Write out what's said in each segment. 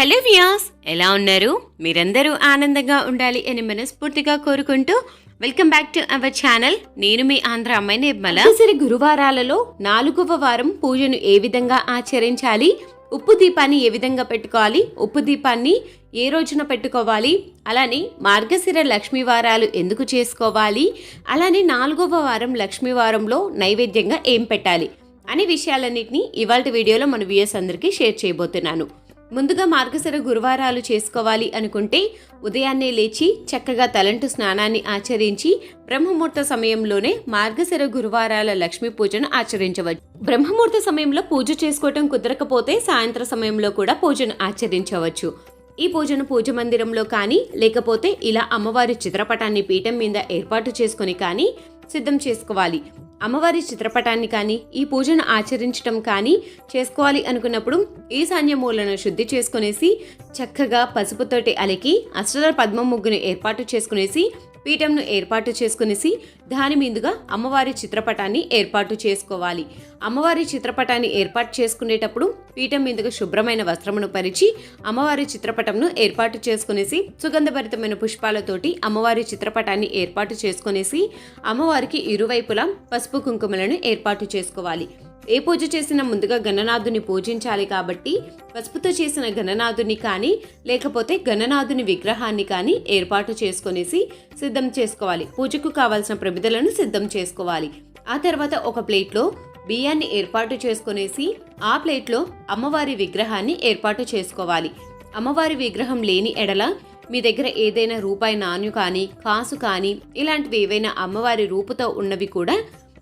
Hello Vyas ఎలా ఉన్నారు? మీరందరూ ఆనందంగా ఉండాలి అని మనస్ఫూర్తిగా కోరుకుంటూ welcome back to our channel. నేను మీ ఆంధ్ర అమ్మాయి నిర్మల. సరి గురువారాలలో నాలుగవ వారం పూజను ఏ విధంగా ఆచరించాలి? ఉప్పు దీపాన్ని ఏ విధంగా పెట్టుకోవాలి? ఉప్పు దీపాన్ని ఏ రోజున పెట్టుకోవాలి? అలానే మార్గశిర లక్ష్మీ వారాలు ఎందుకు చేసుకోవాలి? అలానే నాలుగవ వారం లక్ష్మీ వారంలో నైవేద్యంగా ఏం పెట్టాలి? అనే విషయాలన్నింటినీ ఇవాళ వీడియోలో మన వ్యూయర్స్ అందరికీ షేర్ చేయబోతున్నాను. ముందుగా మార్గశిర గురువారాలు చేసుకోవాలి అనుకుంటే ఉదయాన్నే లేచి చక్కగా తలంటు స్నానాన్ని ఆచరించి బ్రహ్మముహూర్త సమయంలోనే మార్గశర గురువారాల లక్ష్మీ పూజను ఆచరించవచ్చు. బ్రహ్మముహూర్త సమయంలో పూజ చేసుకోవటం కుదరకపోతే సాయంత్ర సమయంలో కూడా పూజను ఆచరించవచ్చు. ఈ పూజను పూజ మందిరంలో కానీ లేకపోతే ఇలా అమ్మవారి చిత్రపటాన్ని పీఠం మీద ఏర్పాటు చేసుకొని కానీ సిద్ధం చేసుకోవాలి. అమ్మవారి చిత్రపటాన్ని కానీ ఈ పూజను ఆచరించటం కానీ చేసుకోవాలి అనుకున్నప్పుడు ఈశాన్య మూలను శుద్ధి చేసుకునేసి చక్కగా పసుపుతోటి అలికి అష్టదళ పద్మ ముగ్గును ఏర్పాటు చేసుకునేసి పీఠంను ఏర్పాటు చేసుకునేసి దాని మీదుగా అమ్మవారి చిత్రపటాన్ని ఏర్పాటు చేసుకోవాలి. అమ్మవారి చిత్రపటాన్ని ఏర్పాటు చేసుకునేటప్పుడు పీఠం మీదుగా శుభ్రమైన వస్త్రమును పరిచి అమ్మవారి చిత్రపటంను ఏర్పాటు చేసుకునేసి సుగంధభరితమైన పుష్పాలతోటి అమ్మవారి చిత్రపటాన్ని ఏర్పాటు చేసుకునేసి అమ్మవారికి ఇరువైపులా పసుపు కుంకుమలను ఏర్పాటు చేసుకోవాలి. ఏ పూజ చేసినా ముందుగా గణనాథుని పూజించాలి కాబట్టి పసుపుతో చేసిన గణనాథుని కానీ లేకపోతే గణనాథుని విగ్రహాన్ని కానీ ఏర్పాటు చేసుకునేసి సిద్ధం చేసుకోవాలి. పూజకు కావాల్సిన ప్రమిదలను సిద్ధం చేసుకోవాలి. ఆ తర్వాత ఒక ప్లేట్లో బియ్యాన్ని ఏర్పాటు చేసుకునేసి ఆ ప్లేట్లో అమ్మవారి విగ్రహాన్ని ఏర్పాటు చేసుకోవాలి. అమ్మవారి విగ్రహం లేని ఎడల మీ దగ్గర ఏదైనా రూపాయి నాణ్యు కానీ కాసు కానీ ఇలాంటివి ఏవైనా అమ్మవారి రూపుతో ఉన్నవి కూడా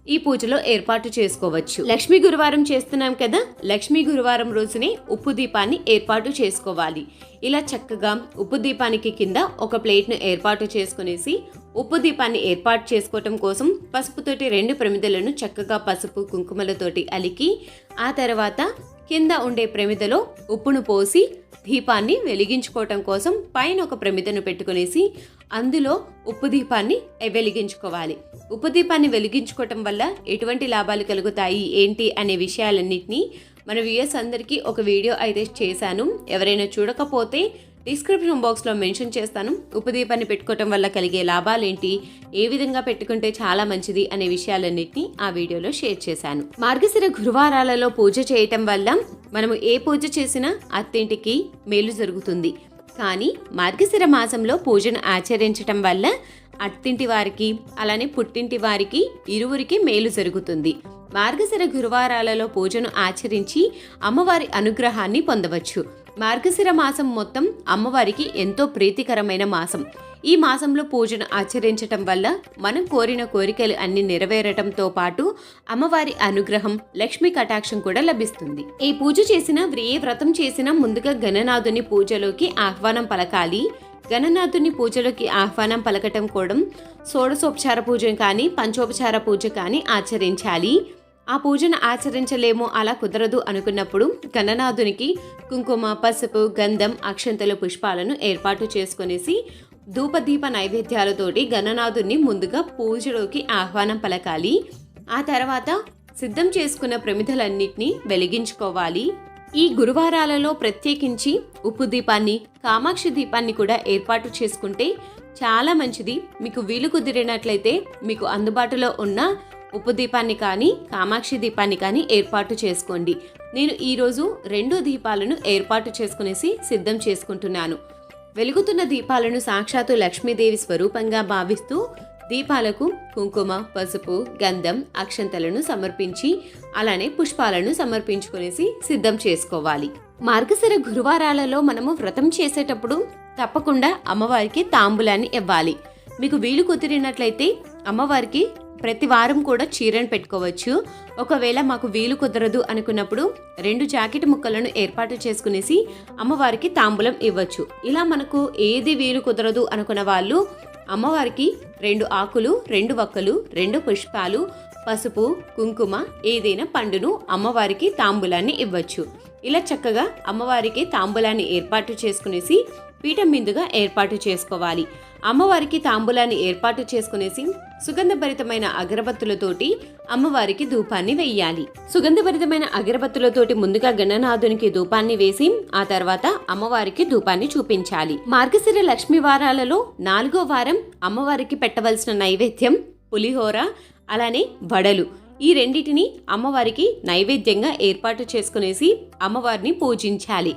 ఈ పూజలో ఏర్పాటు చేసుకోవచ్చు. లక్ష్మీ గురువారం చేస్తున్నాం కదా? లక్ష్మీ గురువారం రోజునే ఉప్పు దీపాన్ని ఏర్పాటు చేసుకోవాలి. ఇలా చక్కగా ఉప్పు దీపానికి కింద ఒక ప్లేట్ను ఏర్పాటు చేసుకునేసి ఉప్పు దీపాన్ని ఏర్పాటు చేసుకోవటం కోసం పసుపుతోటి రెండు ప్రమిదలను చక్కగా పసుపు కుంకుమలతోటి అలికి ఆ తర్వాత కింద ఉండే ప్రమిదలో ఉప్పును పోసి దీపాన్ని వెలిగించుకోవటం కోసం పైన ఒక ప్రమిదను పెట్టుకునేసి అందులో ఉప్పు దీపాన్ని వెలిగించుకోవాలి. ఉప్పు దీపాన్ని వెలిగించుకోవటం వల్ల ఎటువంటి లాభాలు కలుగుతాయి ఏంటి అనే విషయాలన్నింటినీ మన వ్యూయర్స్ అందరికీ ఒక వీడియో అయితే చేశాను. ఎవరైనా చూడకపోతే డిస్క్రిప్షన్ బాక్స్లో మెన్షన్ చేస్తాను. ఉపదీపాన్ని పెట్టుకోవటం వల్ల కలిగే లాభాలేంటి ఏ విధంగా పెట్టుకుంటే చాలా మంచిది అనే విషయాలన్నింటినీ ఆ వీడియోలో షేర్ చేశాను. మార్గశిర గురువారాలలో పూజ చేయటం వల్ల మనము ఏ పూజ చేసినా అత్తింటికి మేలు జరుగుతుంది. కానీ మార్గశిర మాసంలో పూజను ఆచరించటం వల్ల అత్తింటి వారికి అలానే పుట్టింటి వారికి ఇరువురికి మేలు జరుగుతుంది. మార్గశిర గురువారాలలో పూజను ఆచరించి అమ్మవారి అనుగ్రహాన్ని పొందవచ్చు. మార్గశిర మాసం మొత్తం అమ్మవారికి ఎంతో ప్రీతికరమైన మాసం. ఈ మాసంలో పూజను ఆచరించటం వల్ల మనం కోరిన కోరికలు అన్ని నెరవేరటంతో పాటు అమ్మవారి అనుగ్రహం లక్ష్మీ కటాక్షం కూడా లభిస్తుంది. ఈ పూజ చేసిన ఏ వ్రతం చేసినా ముందుగా గణనాథుని పూజలోకి ఆహ్వానం పలకాలి. గణనాథుని పూజలోకి ఆహ్వానం పలకటం కూడా షోడశోపచార పూజ కానీ పంచోపచార పూజ కానీ ఆచరించాలి. ఆ పూజను ఆచరించలేము అలా కుదరదు అనుకున్నప్పుడు గణనాథునికి కుంకుమ పసుపు గంధం అక్షంతల పుష్పాలను ఏర్పాటు చేసుకునేసి ధూపదీప నైవేద్యాలతోటి గణనాథుని ముందుగా పూజలోకి ఆహ్వానం పలకాలి. ఆ తర్వాత సిద్ధం చేసుకున్న ప్రమిదలన్నింటినీ వెలిగించుకోవాలి. ఈ గురువారాలలో ప్రత్యేకించి ఉప్పు దీపాన్ని కామాక్షి దీపాన్ని కూడా ఏర్పాటు చేసుకుంటే చాలా మంచిది. మీకు వీలు కుదిరినట్లయితే మీకు అందుబాటులో ఉన్న ఉప్పు దీపాన్ని కానీ కామాక్షి దీపాన్ని కానీ ఏర్పాటు చేసుకోండి. నేను ఈరోజు రెండు దీపాలను ఏర్పాటు చేసుకునేసి సిద్ధం చేసుకుంటున్నాను. వెలుగుతున్న దీపాలను సాక్షాత్తు లక్ష్మీదేవి స్వరూపంగా భావిస్తూ దీపాలకు కుంకుమ పసుపు గంధం అక్షంతలను సమర్పించి అలానే పుష్పాలను సమర్పించుకునేసి సిద్ధం చేసుకోవాలి. మార్గశిర గురువారాలలో మనము వ్రతం చేసేటప్పుడు తప్పకుండా అమ్మవారికి తాంబూలాన్ని ఇవ్వాలి. మీకు వీలు కుదిరినట్లయితే అమ్మవారికి ప్రతి వారం కూడా చీరను పెట్టుకోవచ్చు. ఒకవేళ మాకు వీలు కుదరదు అనుకున్నప్పుడు రెండు జాకెట్ ముక్కలను ఏర్పాటు చేసుకునేసి అమ్మవారికి తాంబూలం ఇవ్వచ్చు. ఇలా మనకు ఏది వీలు కుదరదు అనుకున్న వాళ్ళు అమ్మవారికి రెండు ఆకులు రెండు వక్కలు రెండు పుష్పాలు పసుపు కుంకుమ ఏదైనా పండును అమ్మవారికి తాంబూలాన్ని ఇవ్వచ్చు. ఇలా చక్కగా అమ్మవారికి తాంబూలాన్ని ఏర్పాటు చేసుకునేసి పీఠం మీదుగా ఏర్పాటు చేసుకోవాలి. అమ్మవారికి తాంబూలాన్ని ఏర్పాటు చేసుకునేసి సుగంధభరితమైన అగరబత్తులతోటి అమ్మవారికి ధూపాన్ని వెయ్యాలి సుగంధభరితమైన అగరబత్తులతోటి ముందుగా గణనాథునికి ధూపాన్ని వేసి ఆ తర్వాత అమ్మవారికి ధూపాన్ని చూపించాలి. మార్గశిర లక్ష్మి వారాలలో నాలుగో వారం అమ్మవారికి పెట్టవలసిన నైవేద్యం పులిహోర అలానే వడలు. ఈ రెండింటిని అమ్మవారికి నైవేద్యంగా ఏర్పాటు చేసుకునేసి అమ్మవారిని పూజించాలి.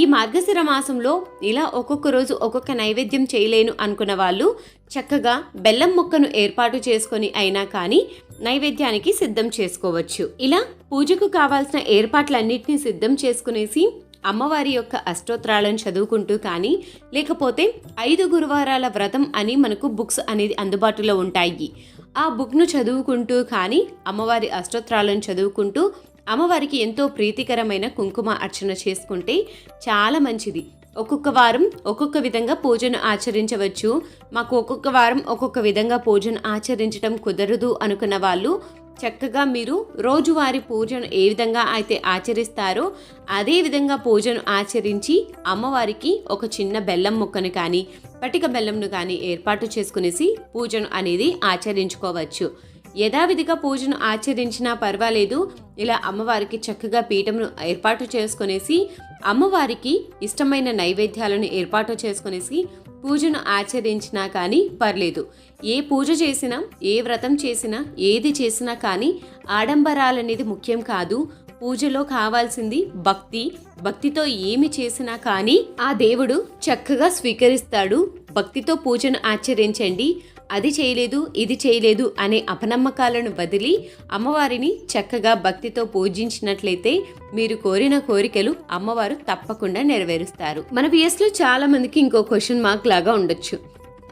ఈ మార్గశిర మాసంలో ఇలా ఒక్కొక్క రోజు ఒక్కొక్క నైవేద్యం చేయలేను అనుకున్న వాళ్ళు చక్కగా బెల్లం ముక్కను ఏర్పాటు చేసుకొని అయినా కానీ నైవేద్యానికి సిద్ధం చేసుకోవచ్చు. ఇలా పూజకు కావాల్సిన ఏర్పాట్లన్నింటినీ సిద్ధం చేసుకునేసి అమ్మవారి యొక్క అష్టోత్తరాలను చదువుకుంటూ కానీ లేకపోతే ఐదు గురువారాల వ్రతం అని మనకు బుక్స్ అనేది అందుబాటులో ఉంటాయి. ఆ బుక్ను చదువుకుంటూ కానీ అమ్మవారి అష్టోత్తరాలను చదువుకుంటూ అమ్మవారికి ఎంతో ప్రీతికరమైన కుంకుమ అర్చన చేసుకుంటే చాలా మంచిది. ఒక్కొక్క వారం ఒక్కొక్క విధంగా పూజను ఆచరించవచ్చు. మాకు ఒక్కొక్క వారం ఒక్కొక్క విధంగా పూజను ఆచరించడం కుదరదు అనుకున్న వాళ్ళు చక్కగా మీరు రోజువారి పూజను ఏ విధంగా అయితే ఆచరిస్తారో అదే విధంగా పూజను ఆచరించి అమ్మవారికి ఒక చిన్న బెల్లం ముక్కను కానీ పటిక బెల్లంను కానీ ఏర్పాటు చేసుకునేసి పూజను అనేది ఆచరించుకోవచ్చు. యథావిధిగా పూజను ఆచరించినా పర్వాలేదు. ఇలా అమ్మవారికి చక్కగా పీఠమును ఏర్పాటు చేసుకునేసి అమ్మవారికి ఇష్టమైన నైవేద్యాలను ఏర్పాటు చేసుకునేసి పూజను ఆచరించినా కానీ పర్లేదు. ఏ పూజ చేసినా ఏ వ్రతం చేసినా ఏది చేసినా కానీ ఆడంబరాలనేది ముఖ్యం కాదు. పూజలో కావాల్సింది భక్తి. భక్తితో ఏమి చేసినా కానీ ఆ దేవుడు చక్కగా స్వీకరిస్తాడు. భక్తితో పూజను ఆచరించండి. అది చేయలేదు ఇది చేయలేదు అనే అపనమ్మకాలను వదిలి అమ్మవారిని చక్కగా భక్తితో పూజించినట్లయితే మీరు కోరిన కోరికలు అమ్మవారు తప్పకుండా నెరవేరుస్తారు. మన పిఎస్లో చాలా మందికి ఇంకో క్వశ్చన్ మార్క్ లాగా ఉండొచ్చు.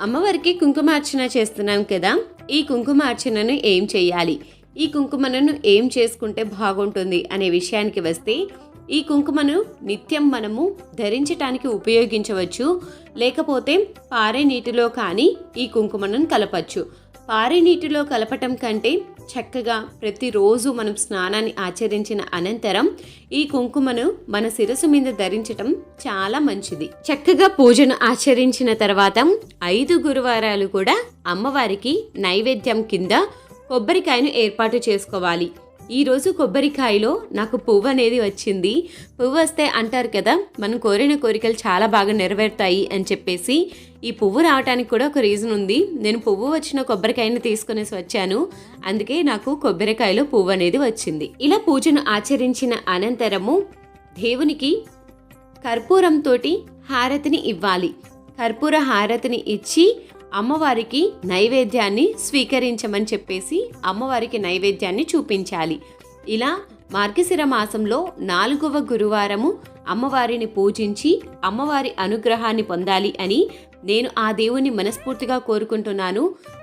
అమ్మవారికి కుంకుమార్చన చేస్తున్నాం కదా ఈ కుంకుమార్చనను ఏం చేయాలి? ఈ కుంకుమను ఏం చేసుకుంటే బాగుంటుంది అనే విషయానికి వస్తే ఈ కుంకుమను నిత్యం మనము ధరించటానికి ఉపయోగించవచ్చు. లేకపోతే పారే నీటిలో కానీ ఈ కుంకుమను కలపచ్చు. పారే నీటిలో కలపటం కంటే చక్కగా ప్రతిరోజు మనం స్నానాన్ని ఆచరించిన అనంతరం ఈ కుంకుమను మన శిరసు మీద ధరించటం చాలా మంచిది. చక్కగా పూజను ఆచరించిన తర్వాత ఐదు గురువారాలు కూడా అమ్మవారికి నైవేద్యం కింద కొబ్బరికాయను ఏర్పాటు చేసుకోవాలి. ఈరోజు కొబ్బరికాయలో నాకు పువ్వు అనేది వచ్చింది. పువ్వు వస్తే అంటారు కదా మనం కోరిన కోరికలు చాలా బాగా నెరవేరుతాయి అని చెప్పేసి ఈ పువ్వు రావడానికి కూడా ఒక రీజన్ ఉంది. నేను పువ్వు వచ్చిన కొబ్బరికాయని తీసుకునేసి వచ్చాను. అందుకే నాకు కొబ్బరికాయలో పువ్వు అనేది వచ్చింది. ఇలా పూజను ఆచరించిన అనంతరము దేవునికి కర్పూరంతో హారతిని ఇవ్వాలి. కర్పూర హారతిని ఇచ్చి అమ్మవారికి నైవేద్యాన్ని స్వీకరించమని చెప్పేసి అమ్మవారికి నైవేద్యాన్ని చూపించాలి. ఇలా మార్గశిర మాసంలో నాలుగవ గురువారము అమ్మవారిని పూజించి అమ్మవారి అనుగ్రహాన్ని పొందాలి అని నేను ఆ దేవుని మనస్ఫూర్తిగా కోరుకుంటున్నాను.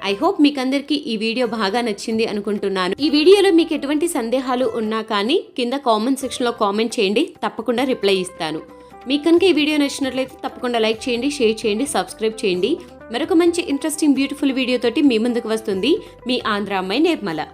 ఐ హోప్ మీకందరికీ ఈ వీడియో బాగా నచ్చింది అనుకుంటున్నాను. ఈ వీడియోలో మీకు ఎటువంటి సందేహాలు ఉన్నా కానీ కింద కామెంట్ సెక్షన్లో కామెంట్ చేయండి. తప్పకుండా రిప్లై ఇస్తాను. మీకు కనుక ఈ వీడియో నచ్చినట్లయితే తప్పకుండా లైక్ చేయండి షేర్ చేయండి సబ్స్క్రైబ్ చేయండి. మరొక మంచి ఇంట్రెస్టింగ్ బ్యూటిఫుల్ వీడియోతోటి మీ ముందుకు వస్తుంది. మీ ఆంధ్ర అమ్మాయి నిర్మల.